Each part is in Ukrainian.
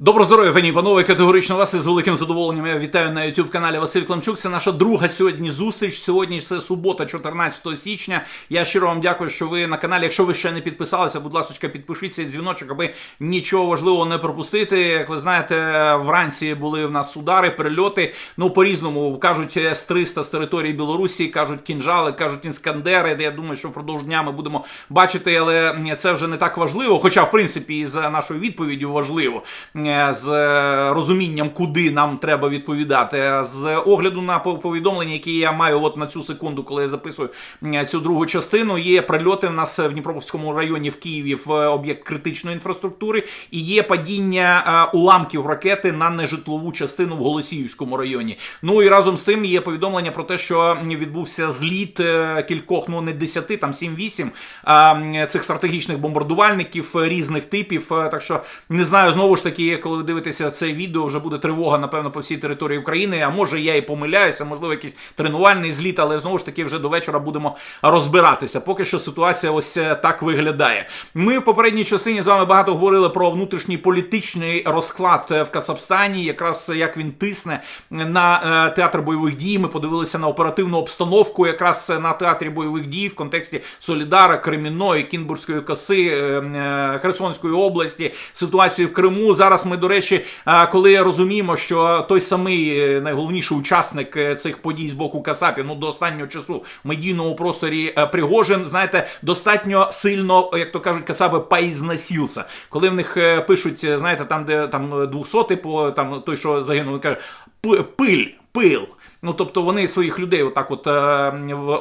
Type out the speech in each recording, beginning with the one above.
Добро здоров'я, пані і панове, категорично вас із великим задоволенням я вітаю на youtube каналі Василь Климчук. Це наша друга сьогодні зустріч. Сьогодні це субота, 14 січня. Я щиро вам дякую, що ви на каналі. Якщо ви ще не підписалися, будь ласка, підпишіться дзвіночок, аби нічого важливого не пропустити. Як ви знаєте, вранці були в нас удари, перельоти. Ну по-різному кажуть С-300 з території Білорусі, кажуть кінжали, кажуть інскандери. Де я думаю, що впродовж дня ми будемо бачити, але це вже не так важливо. Хоча, в принципі, і за нашою відповіддю важливо е, з е, розумінням, куди нам треба відповідати. З огляду на повідомлення, які я маю от на цю секунду, коли я записую е, цю другу частину, є прильоти в нас в Дніпровському районі в Києві в е, об'єкт критичної інфраструктури, і є падіння е, уламків ракети на нежитлову частину в Голосіївському районі. Ну і разом з тим є повідомлення про те, що відбувся зліт е, кількох, ну не 10, там 7-8 а, м, цих стратегічних бомбардувальників е, різних типів. Е, Так що не знаю, знову ж таки, коли ви дивитеся це відео, вже буде тривога, напевно, по всій території України. А може я і помиляюся, можливо, якийсь тренувальний зліт, але знову ж таки вже до вечора будемо розбиратися. Поки що ситуація ось е, так виглядає. Ми в попередній частині з вами багато говорили про внутрішній політичний розклад е, в Кацапстані, якраз як він тисне на е, театр бойових дій. Ми подивилися на оперативну обстановку, якраз на театрі бойових дій в контексті Солідара, Кремінної, Кінбурзької коси, е, е, Херсонської області, ситуацію в Криму. Зараз ми, до речі, коли розуміємо, що той самий е, найголовніший учасник е, цих подій з боку Кацапів, ну до останнього часу в медійному просторі е, Пригожин, знаєте, достатньо сильно, як то кажуть, Касапи поізнасівся. Коли в них пишуть, знаєте, там, де там 200 по там той, що загинув, каже «П- пиль, пил. Ну, тобто вони своїх людей отак от е,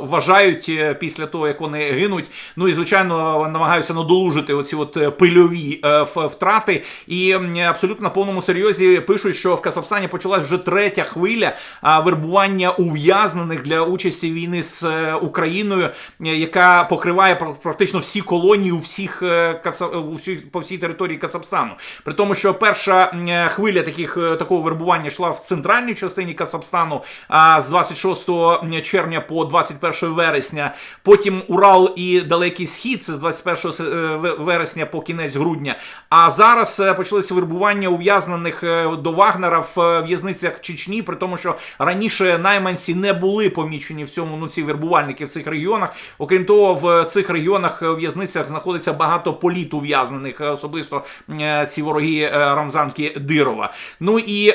вважають е, після того, як вони гинуть. Ну і звичайно намагаються надолужити оці от е, пильові втрати. І абсолютно на повному серйозі пишуть, що в Казахстані почалась вже третя хвиля вербування ув'язнених для участі війни з Україною, яка покриває пр- практично всі колонії у всіх по всій території Кацапстану. При тому, що перша хвиля таких такого вербування йшла в центральній частині Кацапстану з 26 червня по 21 вересня. Потім Урал і Далекий Схід, це з 21 се- е, вересня по кінець грудня. А зараз е, почалося вербування ув'язнених е, до Вагнера в в'язницях Чечні, при тому, що раніше найманці не були помічені в цьому ну ці вербувальники в цих регіонах. Окрім того, в цих регіонах в'язницях знаходиться багато політув'язнених, е, особисто ці вороги Рамзанки Дирова. Ну і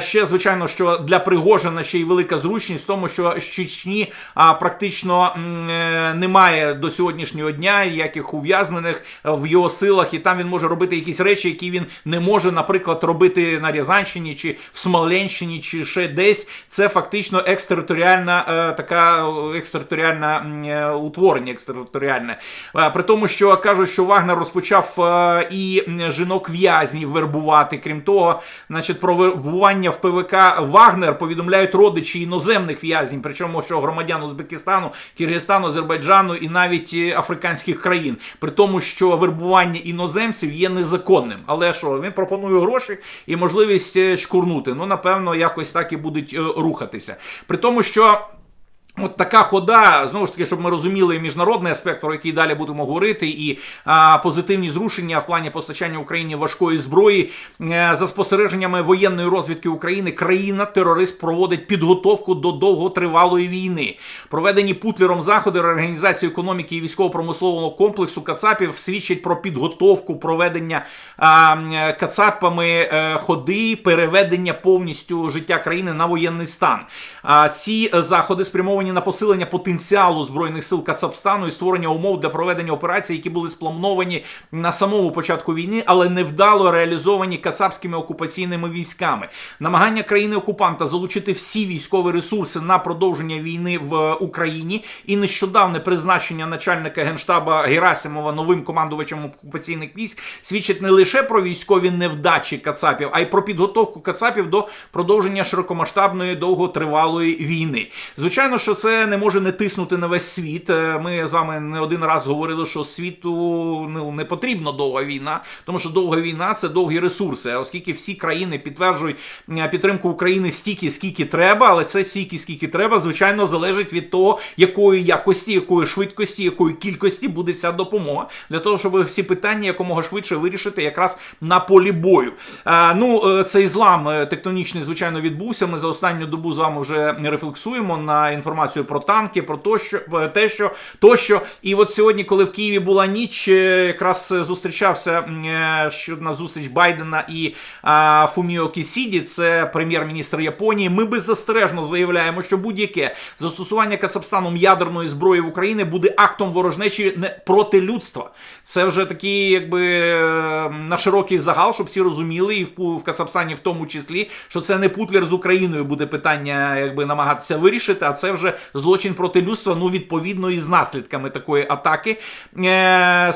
ще звичайно, що для Пригожина ще й велика зручність в тому, що з Чечні а, практично е, немає до сьогоднішнього дня ніяких ув'язнених е, в його силах, і там він може робити якісь речі, які він не може, наприклад, робити на Рязанщині чи в Смоленщині, чи ще десь. Це фактично екстериторіальна е, така е, екстериторіальна е, утворення, екстериторіальне. Е, При тому, що кажуть, що Вагнер розпочав е, і жінок в'язнів вербувати. Крім того, значить, про вербування в ПВК Вагнер повідомляють родичі іноземних в'язнів, причому що громадян Узбекистану, Киргизстану, Азербайджану і навіть е, африканських країн. При тому, що вербування іноземців є незаконним. Але що він пропонує гроші і можливість е, шкурнути. Ну, напевно, якось так і будуть е, рухатися. При тому, що. От така хода, знову ж таки, щоб ми розуміли міжнародний аспект, про який далі будемо говорити, і а, позитивні зрушення в плані постачання Україні важкої зброї. Е, За спостереженнями воєнної розвідки України, країна-терорист проводить підготовку до довготривалої війни. Проведені Путлером заходи Організації економіки і військово-промислового комплексу Кацапів свідчать про підготовку проведення а, Кацапами е, ходи переведення повністю життя країни на воєнний стан. А ці заходи спрямовані на посилення потенціалу збройних сил Кацапстану і створення умов для проведення операцій, які були сплановані на самому початку війни, але невдало реалізовані кацапськими окупаційними військами. Намагання країни-окупанта залучити всі військові ресурси на продовження війни в Україні і нещодавне призначення начальника генштаба Герасимова новим командувачем окупаційних військ свідчить не лише про військові невдачі Кацапів, а й про підготовку Кацапів до продовження широкомасштабної довготривалої війни. Звичайно, що що це не може не тиснути на весь світ. Е, Ми з вами не один раз говорили, що світу ну, не потрібна довга війна, тому що довга війна це довгі ресурси. А оскільки всі країни підтверджують підтримку України стільки, скільки треба, але це стільки, скільки треба, звичайно, залежить від того, якої якості, якої швидкості, якої кількості буде ця допомога для того, щоб всі питання якомога швидше вирішити якраз на полі бою. Е, ну, е, цей злам тектонічний, звичайно, відбувся. Ми за останню добу з вами вже рефлексуємо на інформацію про танки, про тощо, е, те, що тощо. І от сьогодні, коли в Києві була ніч, е, якраз зустрічався е, що на зустріч Байдена і а, Фуміо Кісіді, це прем'єр-міністр Японії. Ми беззастережно заявляємо, що будь-яке застосування Кацапстаном ядерної зброї в Україні буде актом ворожнечі не проти людства. Це вже такий, якби е, на широкий загал, щоб всі розуміли, і в, в Кацапстані в тому числі, що це не Путлер з Україною буде питання, якби намагатися вирішити, а це вже злочин проти людства. Ну відповідно і з наслідками такої атаки. Е,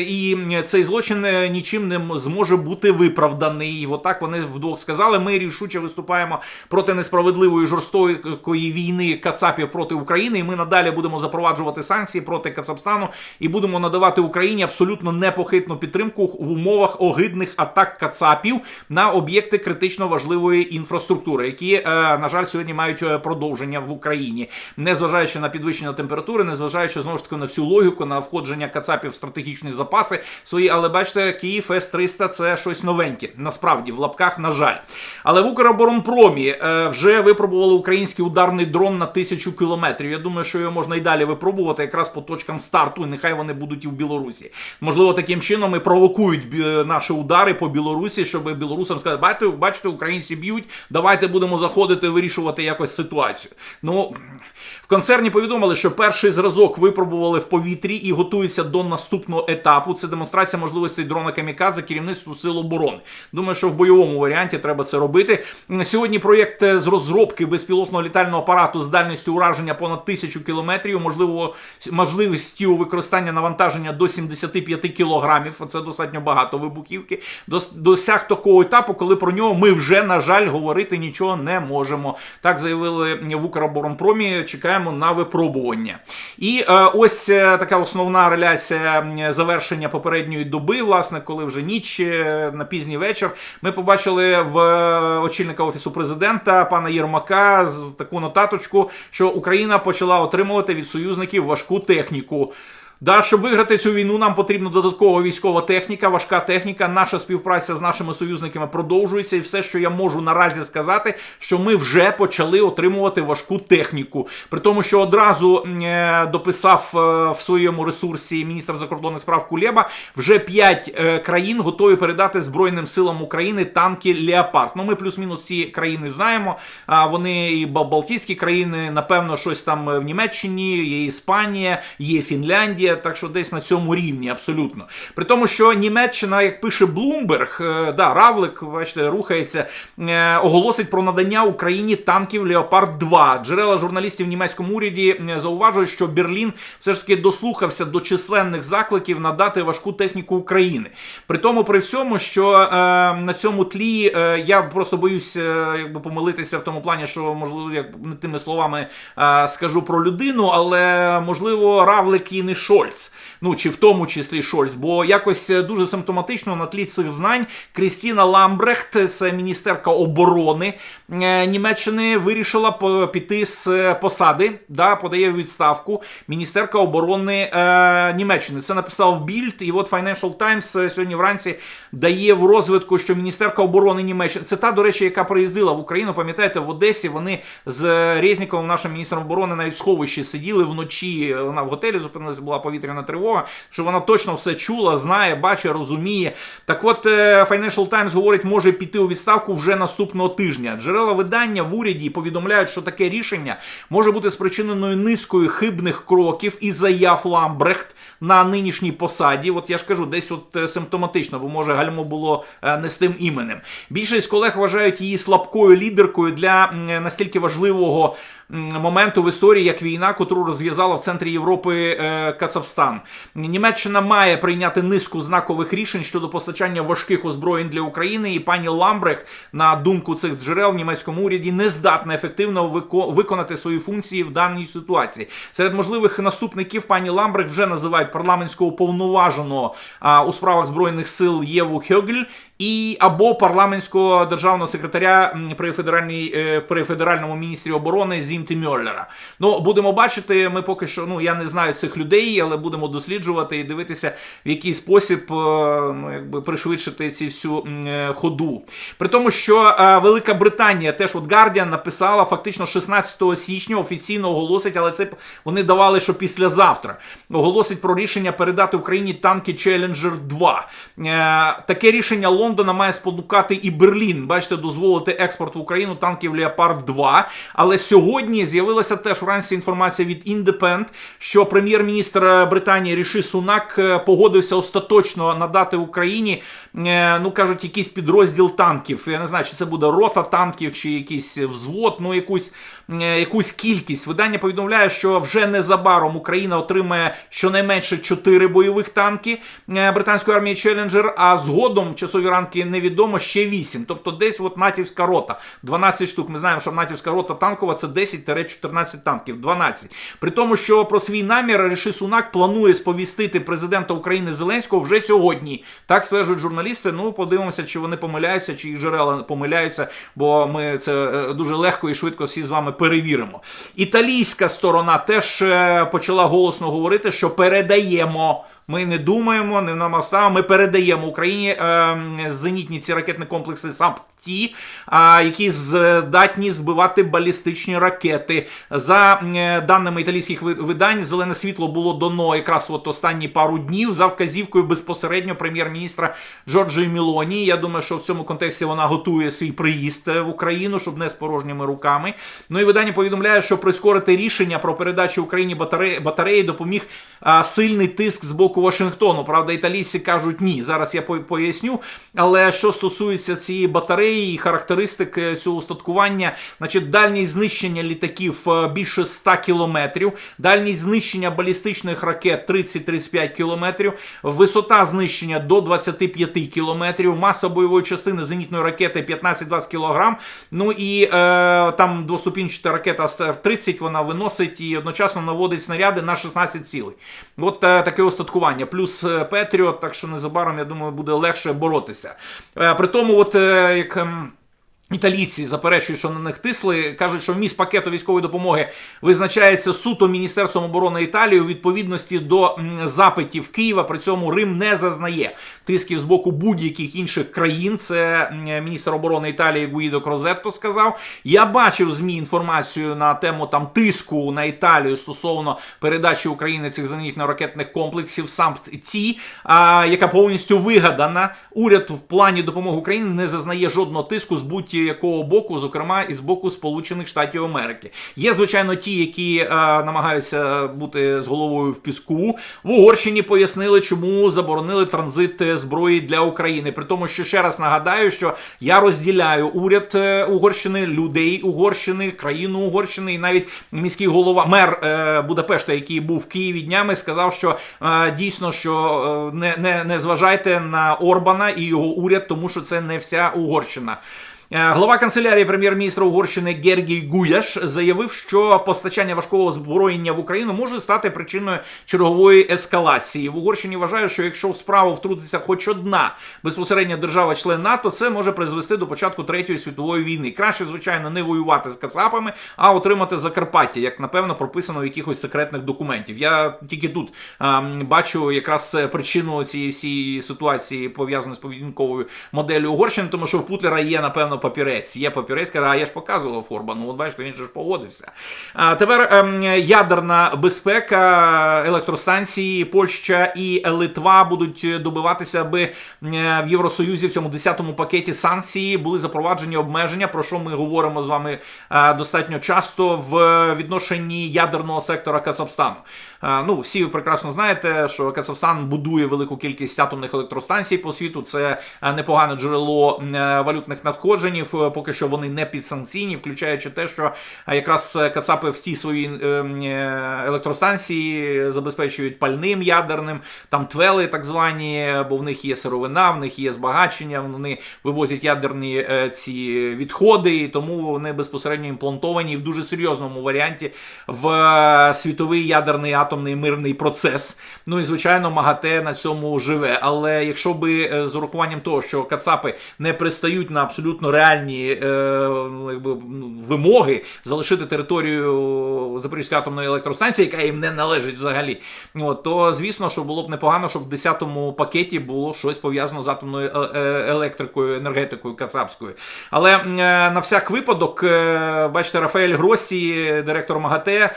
і цей злочин е, нічим не зможе бути виправданий. І отак вони вдвох сказали. Ми рішуче виступаємо проти несправедливої жорстокої війни Кацапів проти України. І ми надалі будемо запроваджувати санкції проти Кацапстану і будемо надавати Україні абсолютно непохитну підтримку в умовах огидних атак Кацапів на об'єкти критично важливої інфраструктури, які, е, на жаль, сьогодні мають продовження в Україні, незважаючи на підвищення температури, незважаючи знову ж таки на всю логіку, на входження Кацапів в стратегічні запаси свої. Але бачите, Київ С-300 це щось новеньке. Насправді, в лапках, на жаль. Але в Укроборонпромі е, вже випробували український ударний дрон на тисячу кілометрів. Я думаю, що його можна і далі випробувати якраз по точкам старту, і нехай вони будуть і в Білорусі. Можливо, таким чином і провокують наші удари по Білорусі, щоб білорусам сказати, бачите, бачите, українці б'ють, давайте будемо заходити вирішувати якось ситуацію. Ну в концерні повідомили, що перший зразок випробували в повітрі і готуються до наступного етапу. Це демонстрація можливостей дрона Камікадзе керівництву сил оборони. Думаю, що в бойовому варіанті треба це робити. Сьогодні проєкт е, з розробки безпілотного літального апарату з дальністю ураження понад тисячу кілометрів, можливо, можливістю використання навантаження до 75 кілограмів. Це достатньо багато вибухівки. Дос- Досяг такого етапу, коли про нього ми вже, на жаль, говорити нічого не можемо. Так заявили в Укроборонпромі. Чекаємо на випробування. І е, ось е, така основна реляція завершення попередньої доби, власне, коли вже ніч е, на пізній вечір. Ми побачили в очільника офісу президента пана Єрмака з таку нотаточку, що Україна почала отримувати від союзників важку техніку. Да, щоб виграти цю війну, нам потрібна додаткова військова техніка, важка техніка. Наша співпраця з нашими союзниками продовжується, і все, що я можу наразі сказати, що ми вже почали отримувати важку техніку. При тому, що одразу е, дописав е, в своєму ресурсі міністр закордонних справ Кулеба, вже 5 е, країн готові передати Збройним силам України танки Леопард. Ну, ми плюс-мінус ці країни знаємо. А вони і Балтійські країни, напевно, щось там в Німеччині, є Іспанія, є Фінляндія, так що десь на цьому рівні абсолютно. При тому, що Німеччина, як пише Блумберг, да, Равлик, бачите, рухається, е, оголосить про надання Україні танків Леопард 2. Джерела журналістів в німецькому уряді е, зауважують, що Берлін все ж таки дослухався до численних закликів надати важку техніку України. При тому, при всьому, що е, на цьому тлі е, я просто боюсь е, якби помилитися в тому плані, що можливо як не тими словами е, скажу про людину, але можливо Равлик і не Шольц. Ну чи в тому числі Шольц, бо якось е, дуже симптоматично на тлі цих знань Крістіна Ламбрехт, це міністерка оборони е, Німеччини, вирішила піти з е, посади, да, подає відставку міністерка оборони е, Німеччини. Це написав Більд, і от Financial Times сьогодні вранці дає в розвитку, що міністерка оборони Німеччини це та, до речі, яка приїздила в Україну. Пам'ятаєте, в Одесі вони з Резніковим, нашим міністром оборони, навіть в сховищі сиділи вночі. Вона в готелі зупинилася, була повітряна тривога. Що вона точно все чула, знає, бачить, розуміє. Так, от е, Financial Times говорить, може піти у відставку вже наступного тижня. Джерела видання в уряді повідомляють, що таке рішення може бути спричиненою низкою хибних кроків і заяв Ламбрехт на нинішній посаді. От я ж кажу, десь от е, симптоматично, бо може гальмо було е, не з тим іменем. Більшість колег вважають її слабкою лідеркою для настільки важливого моменту в історії, як війна, котру розв'язала в центрі Європи е, Кацапстан. Німеччина має прийняти низку знакових рішень щодо постачання важких озброєнь для України. І пані Ламбрех, на думку цих джерел в німецькому уряді, не здатна ефективно вико- виконати свої функції в даній ситуації. Серед можливих наступників пані Ламбрех вже називають парламентського повноваженого у справах збройних сил Єву Хьогель і або парламентського державного секретаря при федеральній е, при федеральному міністрі оборони Зімті Мьоллера. Ну будемо бачити. Ми поки що ну я не знаю цих людей, але будемо досліджувати і дивитися, в який спосіб е, ну якби пришвидшити ці всю е, ходу. При тому, що Велика Британія теж от Guardian написала фактично 16 січня офіційно оголосить, але це вони давали, що післязавтра оголосить про рішення передати Україні танки Challenger 2. Е, таке рішення Лондона має спонукати і Берлін. Бачите, дозволити експорт в Україну танків Leopard 2. Але сьогодні з'явилася теж вранці інформація від Independent, що прем'єр-міністр Британії Ріші Сунак е, погодився остаточно надати Україні, е, ну кажуть, якийсь підрозділ танків. Я не знаю, чи це буде рота танків, чи якийсь взвод, ну якусь, е, якусь кількість. Видання повідомляє, що вже незабаром Україна отримає щонайменше 4 бойових танки е, британської армії Челленджер, а згодом часові ранки невідомо ще 8. Тобто десь от натівська рота. 12 штук. Ми знаємо, що натівська рота танкова це 10-14 танків. 12. При тому, що про свій намір Ріши Сунак планує сповістити президента України Зеленського вже сьогодні. Так стверджують журналісти. Ну, подивимося, чи вони помиляються, чи їх джерела помиляються, бо ми це е, дуже легко і швидко всі з вами перевіримо. Італійська сторона теж е, почала голосно говорити, що передаємо. Ми не думаємо, не нам оставимо. Ми передаємо Україні е, зенітні ці ракетні комплекси САП ті, а, які здатні збивати балістичні ракети. За е, даними італійських видань, зелене світло було дано якраз от останні пару днів за вказівкою безпосередньо прем'єр-міністра Джорджії Мілоні. Я думаю, що в цьому контексті вона готує свій приїзд е, в Україну, щоб не з порожніми руками. Ну і видання повідомляє, що прискорити рішення про передачу Україні батареї, батареї допоміг а, сильний тиск з боку Вашингтону. Правда, італійці кажуть ні. Зараз я поясню. Але що стосується цієї батареї і характеристик е, цього устаткування, значить, дальність знищення літаків е, більше 100 кілометрів, дальність знищення балістичних ракет 30-35 кілометрів, висота знищення до 25 кілометрів, маса бойової частини зенітної ракети 15-20 кілограм. Ну і е, там двоступінчата ракета Стар-30 вона виносить і одночасно наводить снаряди на 16 цілей. От е, таке остаткування. Плюс е, Петріот, так що незабаром, я думаю, буде легше боротися. Е, при тому, от е, як. Італійці заперечують, що на них тисли, кажуть, що вміст пакету військової допомоги визначається суто Міністерством оборони Італії у відповідності до запитів Києва. При цьому Рим не зазнає тисків з боку будь-яких інших країн. Це міністр оборони Італії Гуїдо Крозетто сказав. Я бачив змі інформацію на тему там тиску на Італію стосовно передачі України цих зенітно-ракетних комплексів САМП-Ті, яка повністю вигадана. Уряд в плані допомоги Україні не зазнає жодного тиску з будь-якого боку, зокрема і з боку Сполучених Штатів Америки. Є звичайно ті, які е, намагаються бути з головою в піску. В Угорщині пояснили, чому заборонили транзит е, зброї для України. При тому, що ще раз нагадаю, що я розділяю уряд е, Угорщини, людей Угорщини, країну Угорщини, і навіть міський голова, мер е, Будапешта, який був в Києві днями, сказав, що е, дійсно що е, не, не, не зважайте на Орбана і його уряд, тому що це не вся Угорщина. Е, Глава канцелярії прем'єр-міністра Угорщини Гергій Гуяш заявив, що постачання важкого озброєння в Україну може стати причиною чергової ескалації. В Угорщині вважають, що якщо в справу втрутиться хоч одна безпосередня держава-член НАТО, це може призвести до початку третьої світової війни. Краще, звичайно, не воювати з кацапами, а отримати Закарпаття, як напевно прописано в якихось секретних документів. Я тільки тут ем, бачу якраз е, причину цієї всієї ситуації пов'язаної з поведінковою моделлю Угорщини, тому що в Путлера є напевно папірець. Є папірець, каже, а я ж показував Орбану. От бачите, він же ж погодився. А тепер ем, ядерна безпека електростанції Польща і Литва будуть добиватися, аби е, в Євросоюзі в цьому 10-му пакеті санкції були запроваджені обмеження, про що ми говоримо з вами е, достатньо часто в відношенні ядерного сектора Казахстану. Е, Ну, всі ви прекрасно знаєте, що Казахстан будує велику кількість атомних електростанцій по світу. Це непогане джерело валютних надходжень. Регіонів. Е, Поки що вони не підсанкційні, включаючи те, що е, якраз е, Кацапи всі свої е, е, електростанції забезпечують пальним ядерним, там твели так звані, бо в них є сировина, в них є збагачення, вони вивозять ядерні ці відходи, і тому вони безпосередньо імплантовані в дуже серйозному варіанті в світовий ядерний атомний мирний процес. Ну і звичайно, МАГАТЕ на цьому живе. Але якщо би з урахуванням того, що Кацапи не пристають на абсолютно реальні е, ну, якби, ну, вимоги залишити територію Запорізької атомної електростанції, яка їм не належить взагалі, от, то звісно, що було б непогано, щоб в 10-му пакеті було щось пов'язано з атомною е- е- електрикою, енергетикою кацапською. Але на всяк випадок, бачите, Рафаель Гросі, директор МАГАТЕ,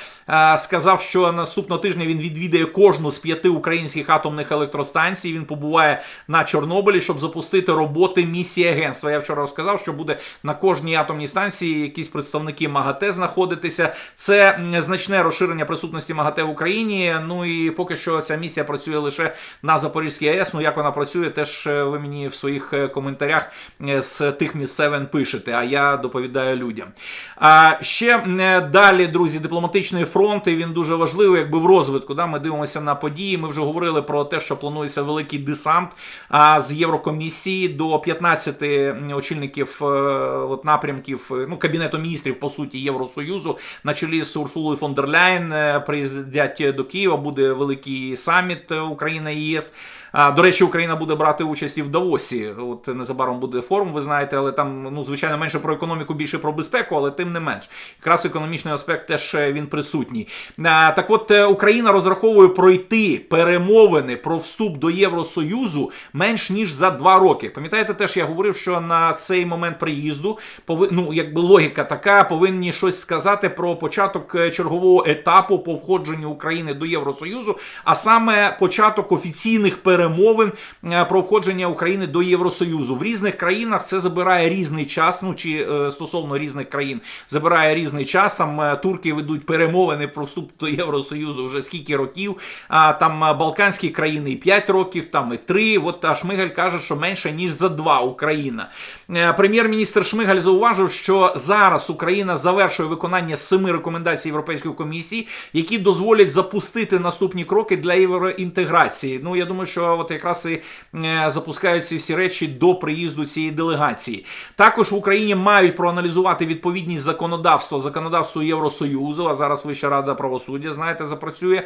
сказав, що наступного тижня він відвідає кожну з п'яти українських атомних електростанцій. Він побуває на Чорнобилі, щоб запустити роботи місії агентства. Я вчора розказав, що буде на кожній атомній станції якісь представники МАГАТЕ знаходитися. Це значне розширення присутності МАГАТЕ в Україні. Ну і поки що ця місія працює лише на Запорізькій АЕС. Ну як вона працює, теж е, ви мені в своїх е, коментарях е, з тих місцевин пишете, а я доповідаю людям. А ще далі, друзі, дипломатичний фронт, і він дуже важливий, якби в розвитку. Да? Ми дивимося на події. Ми вже говорили про те, що планується великий десант а, з Єврокомісії до 15 очільників от, напрямків е, ну, Кабінету міністрів, по суті, Євросоюзу, на чолі з Урсулою фон дер Ляйн е, приїздять до Києва. Буде великий саміт е, Україна ЄС. До речі, Україна буде брати участь і в Давосі. От незабаром буде форум, ви знаєте, але там, ну, звичайно, менше про економіку, більше про безпеку, але тим не менш. Якраз економічний аспект теж е, він присутній. Так от е, Україна розраховує пройти перемовини про вступ до Євросоюзу менш ніж за два роки. Пам'ятаєте, теж я говорив, що на цей момент приїзду пови... ну, якби логіка така, повинні щось сказати про початок е, чергового етапу по входженню України до Євросоюзу, а саме початок офіційних перемовин е, про входження України до Євросоюзу. В різних країнах це забирає різний час. Ну чи е, стосовно різних країн забирає різний час. Там е, турки ведуть перемовини про вступ до Євросоюзу вже скільки років. А там Балканські країни і 5 років, там і 3. От Шмигаль каже, що менше ніж за 2 Україна. Прем'єр-міністр Шмигаль зауважив, що зараз Україна завершує виконання семи рекомендацій Європейської комісії, які дозволять запустити наступні кроки для євроінтеграції. Ну я думаю, що от якраз і е, запускають ці всі речі до приїзду цієї делегації. Також в Україні мають проаналізувати відповідність законодавства законодавству Євросоюзу. А зараз Вища рада правосуддя, знаєте, запрацює,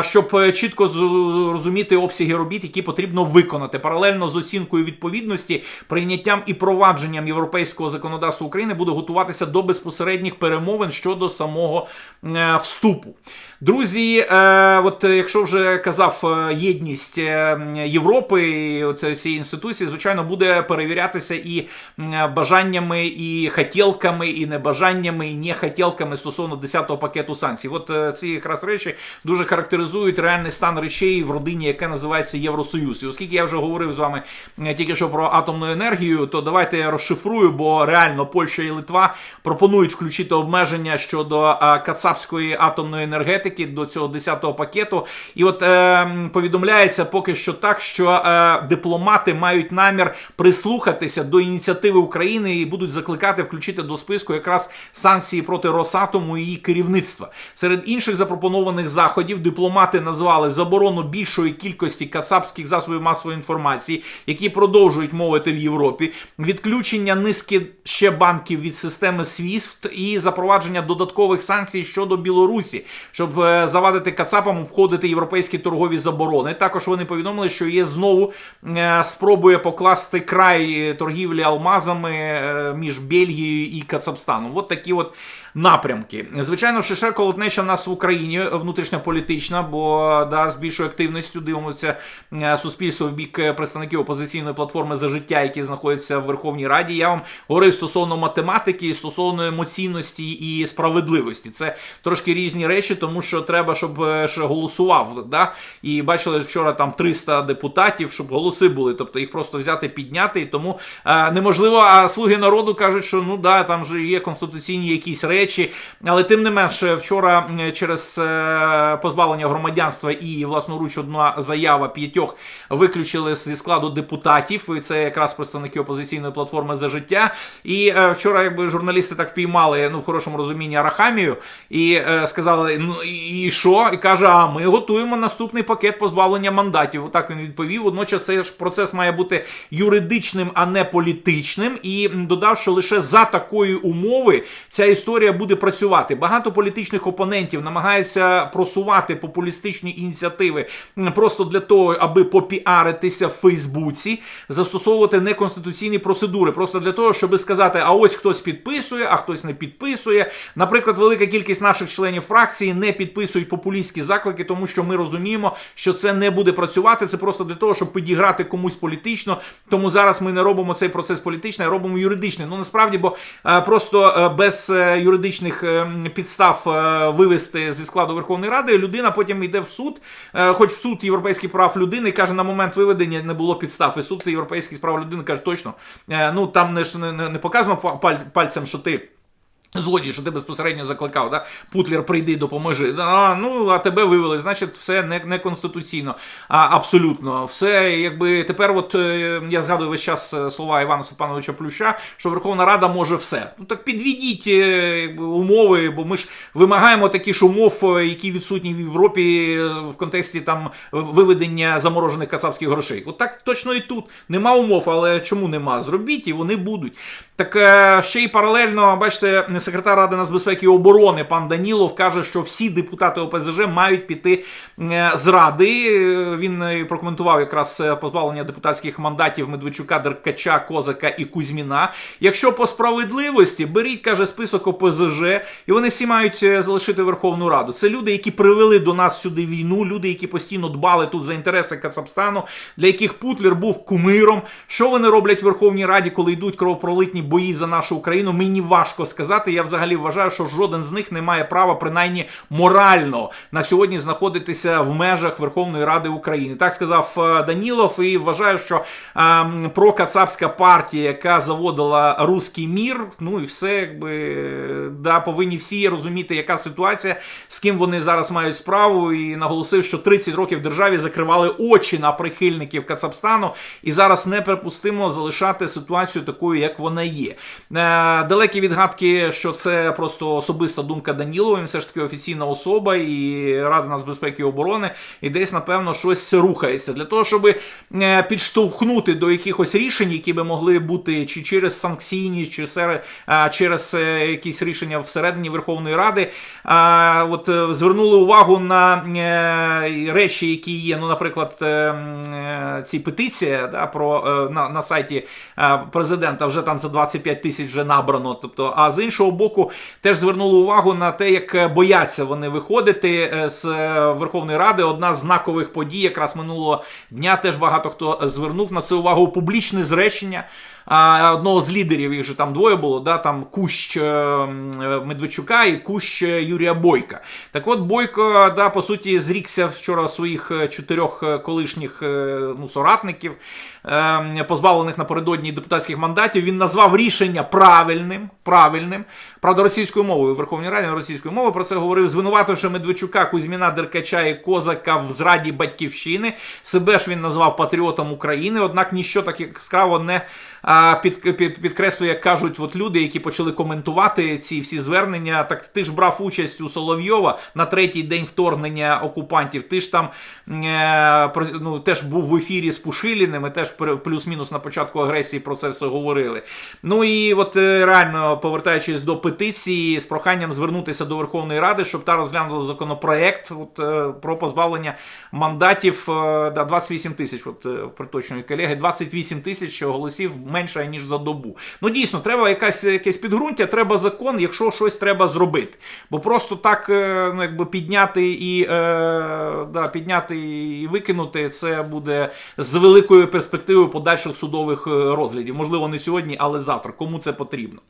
щоб е, чітко зрозуміти обсяги робіт, які потрібно виконати паралельно з оцінкою відповідності, прийняттям і провадженням європейського законодавства України буде готуватися до безпосередніх перемовин щодо самого е, вступу. Друзі, от якщо вже казав єдність Європи цієї інституції, звичайно, буде перевірятися і бажаннями, і хотілками, і небажаннями, і нехотілками стосовно 10-го пакету санкцій. От е, ці якраз речі дуже характеризують реальний стан речей в родині, яка називається Євросоюз. І оскільки я вже говорив з вами е, тільки що про атомну енергію, то давайте я розшифрую, бо реально Польща і Литва пропонують включити обмеження щодо е, кацапської атомної енергетики до цього 10-го пакету. І от е, повідомляється поки що так, що е, дипломати мають намір прислухатися до ініціативи України і будуть закликати включити до списку якраз санкції проти Росатому і її керівництва. Серед інших запропонованих заходів дипломати назвали заборону більшої кількості кацапських засобів масової інформації, які продовжують мовити в Європі, відключення низки ще банків від системи SWIFT і запровадження додаткових санкцій щодо Білорусі, щоб е, завадити кацапам обходити європейські торгові заборони. Також вони повідомили, що є знову е, спробує покласти край торгівлі алмазами е, між Бельгією і Кацапстаном. От такі от напрямки. Звичайно, ще колотнеча в нас в Україні внутрішньополітична, бо да, з більшою активністю дивимося е, суспільство в бік е, представників опозиційної платформи за життя, які знаходяться в Верховній Раді. Я вам говорив стосовно математики, стосовно емоційності і справедливості. Це трошки різні речі, тому що треба, щоб ще голосував. Да? І бачили вчора там 300 депутатів, щоб голоси були. Тобто їх просто взяти, підняти. І тому е, неможливо. А слуги народу кажуть, що ну да, там же є конституційні якісь речі. Але тим не менше, вчора через е, позбавлення громадянства і власноруч одна заява п'ятьох виключили зі складу депутатів. І це якраз представники опозиційної платформи за життя. І е, вчора, якби журналісти так впіймали, ну в хорошому розумінні Арахамію, і е, сказали: ну і що? І каже: А ми готуємо наступний пакет позбавлення мандатів. Отак він відповів. Водночас цей процес має бути юридичним, а не політичним. І додав, що лише за такої умови ця історія буде працювати. Багато політичних опонентів намагаються просувати популістичні ініціативи просто для того, аби попіаритися в Фейсбуці, застосовувати неконституційні процедури, просто для того, щоб сказати, а ось хтось підписує, а хтось не підписує. Наприклад, велика кількість наших членів фракції не підписують популістські заклики, тому що ми розуміємо, що це не буде працювати. Це просто для того, щоб підіграти комусь політично. Тому зараз ми не робимо цей процес політичний, а робимо юридичний. Ну насправді, бо е, просто е, без е, юридичних е, підстав е, вивести зі складу Верховної Ради людина потім йде в суд, е, хоч в суд європейських прав людини каже, на момент виведення не було підстав. І суд європейських прав людини каже, точно, ну там не не, не, показано па- пальцем, що ти. Злодій, що ти безпосередньо закликав, да? Путлер, прийди, допоможи. А, ну, а тебе вивели, значить, все не, не конституційно. А, абсолютно. Все, якби тепер, от е, я згадую весь час е, слова Івана Степановича Плюща, що Верховна Рада може все. Ну так підведіть е, якби, умови, бо ми ж вимагаємо такі ж умов, які відсутні в Європі в контексті там виведення заморожених кацапських грошей. От так точно і тут. Нема умов, але чому нема? Зробіть і вони будуть. Так ще й паралельно, бачите, секретар Ради нацбезпеки і оборони пан Данілов каже, що всі депутати ОПЗЖ мають піти е, з ради. Він е, прокоментував якраз е, позбавлення депутатських мандатів Медведчука, Деркача, Козака і Кузьміна. Якщо по справедливості, беріть, каже, список ОПЗЖ, і вони всі мають залишити Верховну Раду. Це люди, які привели до нас сюди війну, люди, які постійно дбали тут за інтереси Кацапстану, для яких Путлер був кумиром. Що вони роблять в Верховній Раді, коли йдуть кровопролитні бої за нашу Україну? Мені важко сказати. Я взагалі вважаю, що жоден з них не має права, принаймні морально, на сьогодні знаходитися в межах Верховної Ради України. Так сказав е, Данілов, і вважаю, що е, прокацапська партія, яка заводила руський мір, ну і все, якби да, повинні всі розуміти, яка ситуація, з ким вони зараз мають справу, і наголосив, що 30 років державі закривали очі на прихильників Кацапстану, і зараз неприпустимо залишати ситуацію такою, як вона є. Е, далекі відгадки, що це просто особиста думка Данілова, він все ж таки офіційна особа і Рада нацбезпеки і оборони, і десь, напевно, щось рухається для того, щоб е, підштовхнути до якихось рішень, які би могли бути чи через санкційні, чи через е, якісь рішення всередині Верховної Ради. От е, звернули увагу на речі, які є, ну, наприклад, ці петиція да, про на, на сайті президента вже там за 25 тисяч вже набрано. Тобто, а з іншого боку, теж звернули увагу на те, як е, бояться вони виходити е, з е, Верховної Ради. Одна з знакових подій, якраз минулого дня, теж багато хто звернув на це увагу. Публічне зречення. Одного з лідерів, їх же там двоє було, да, там Кущ е, е, Медведчука і Кущ е, Юрія Бойка. Так от Бойко, да, по суті, зрікся вчора своїх чотирьох колишніх ну, соратників, е, позбавлених напередодні депутатських мандатів. Він назвав рішення правильним. правильним. Правда, російською мовою Верховній Раді російською мовою про це говорив, звинувативши Медведчука, Кузьміна, Деркача і Козака в зраді батьківщини. Себе ж він назвав патріотом України, однак ніщо так яскраво не а, під, під, підкреслює, як кажуть от люди, які почали коментувати ці всі звернення. Так ти ж брав участь у Соловйова на третій день вторгнення окупантів. Ти ж там е, ну, теж був в ефірі з Пушиліним, і теж плюс-мінус на початку агресії про це все говорили. Ну і от е, реально повертаючись до петиції з проханням звернутися до Верховної Ради, щоб та розглянула законопроект от, е, про позбавлення мандатів е, да, 28 тисяч. От е, приточної колеги, 28 тисяч голосів менше ніж за добу. Ну дійсно, треба якась якесь підґрунтя, треба закон, якщо щось треба зробити. Бо просто так е, ну, якби підняти і е, да, підняти і викинути, це буде з великою перспективою подальших судових е, розглядів. Можливо, не сьогодні, але завтра. Кому це потрібно?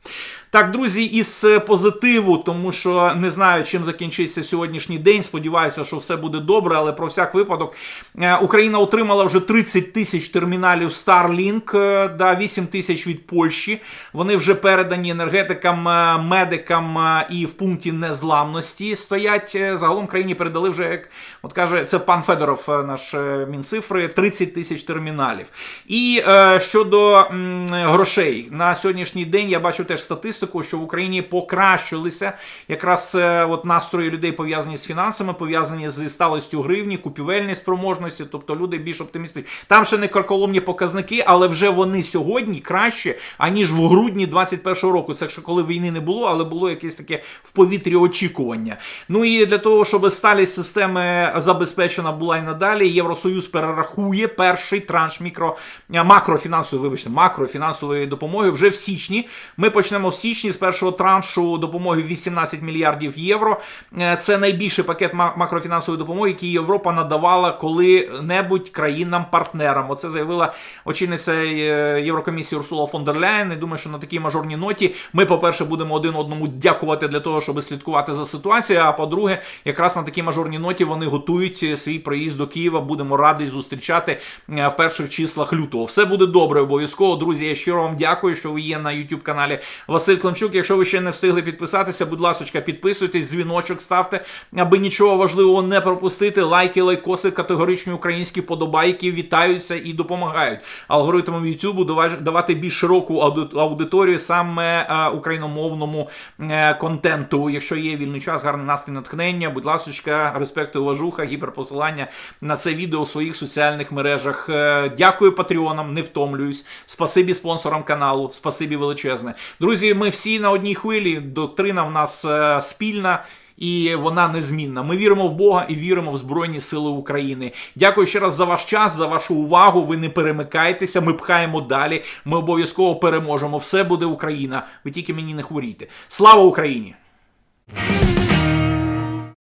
Так, друзі, із позитиву, тому що не знаю, чим закінчиться сьогоднішній день. Сподіваюся, що все буде добре, але про всяк випадок е, Україна отримала вже 30 тисяч терміналів Starlink, да, 8 тисяч від Польщі. Вони вже передані енергетикам, е, медикам е, і в пункті незламності стоять. Е, Загалом країні передали вже, як от каже, це пан Федоров, наш мінцифри, 30 тисяч терміналів. І е, щодо м, грошей, на сьогоднішній день я бачу теж статистику, що в Україні покращилися якраз е, от настрої людей пов'язані з фінансами, пов'язані з сталостю гривні, купівельні спроможності, тобто люди більш оптимістичні. Там ще не карколомні показники, але вже вони сьогодні краще, аніж в грудні 21-го року. Це ще коли війни не було, але було якесь таке в повітрі очікування. Ну і для того, щоб сталість системи забезпечена була і надалі, Євросоюз перерахує перший транш мікро макрофінансової, вибачте, макрофінансової допомоги вже в січні. Ми почнемо в січні з першого траншу допомоги 18 мільярдів євро. Е, Це найбільший пакет макрофінансової допомоги, який Європа надавала коли-небудь країнам-партнерам. Оце заявила очільниця е, Єврокомісії Урсула фон дер Ляєн. І думаю, що на такій мажорній ноті ми, по-перше, будемо один одному дякувати для того, щоб слідкувати за ситуацією. А по-друге, якраз на такій мажорній ноті вони готують свій приїзд до Києва. Будемо раді зустрічати е, в перших числах лютого. Все буде добре, обов'язково. Друзі, я щиро вам дякую, що ви є на youtube каналі Василь Климчук. Якщо ви ще не встигли підписатися, будь ласка, підписуйтесь, дзвіночок ставте, аби нічого важливого не пропустити. Лайки, лайкоси, категоричні українські подобайки вітаються і допомагають алгоритмам YouTube дава- давати більш широку ауди- аудиторію саме е, україномовному е, контенту. Якщо є вільний час, гарний настрій натхнення, будь ласка, респект і уважуха, гіперпосилання на це відео у своїх соціальних мережах. Е, Дякую патреонам, не втомлююсь. Спасибі спонсорам каналу, спасибі величезне. Друзі, ми всі на одній хвилі. Доктрина в нас спільна. І вона незмінна. Ми віримо в Бога і віримо в Збройні Сили України. Дякую ще раз за ваш час, за вашу увагу. Ви не перемикайтеся. Ми пхаємо далі. Ми обов'язково переможемо. Все буде Україна. Ви тільки мені не хворійте. Слава Україні!